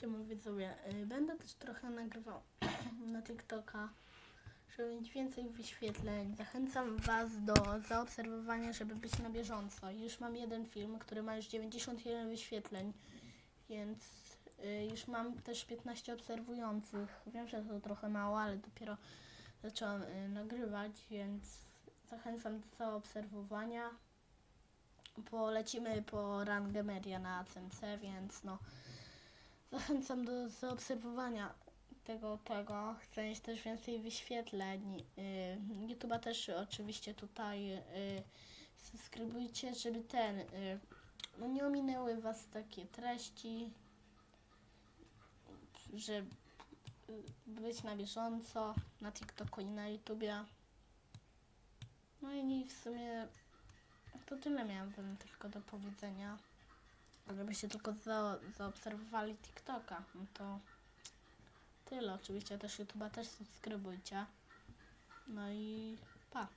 Siema widzowie, y, będę też trochę nagrywał na TikToka, żeby mieć więcej wyświetleń. Zachęcam Was do zaobserwowania, żeby być na bieżąco. Już mam jeden film, który ma już 91 wyświetleń, więc y, już mam też 15 obserwujących. Wiem, że to trochę mało, ale dopiero zaczęłam y, nagrywać, więc zachęcam do zaobserwowania. Polecimy po rangę media na CMC, więc no zachęcam do zaobserwowania tego, tego. Chcę mieć też więcej wyświetleń. Yy, YouTube'a też oczywiście tutaj yy, subskrybujcie, żeby ten, yy, no nie ominęły Was takie treści, żeby być na bieżąco na TikToku i na YouTubie. No i w sumie to tyle miałam wam tylko do powiedzenia. Żebyście tylko za, zaobserwowali TikToka. No to tyle. Oczywiście też YouTube'a też subskrybujcie. No i pa.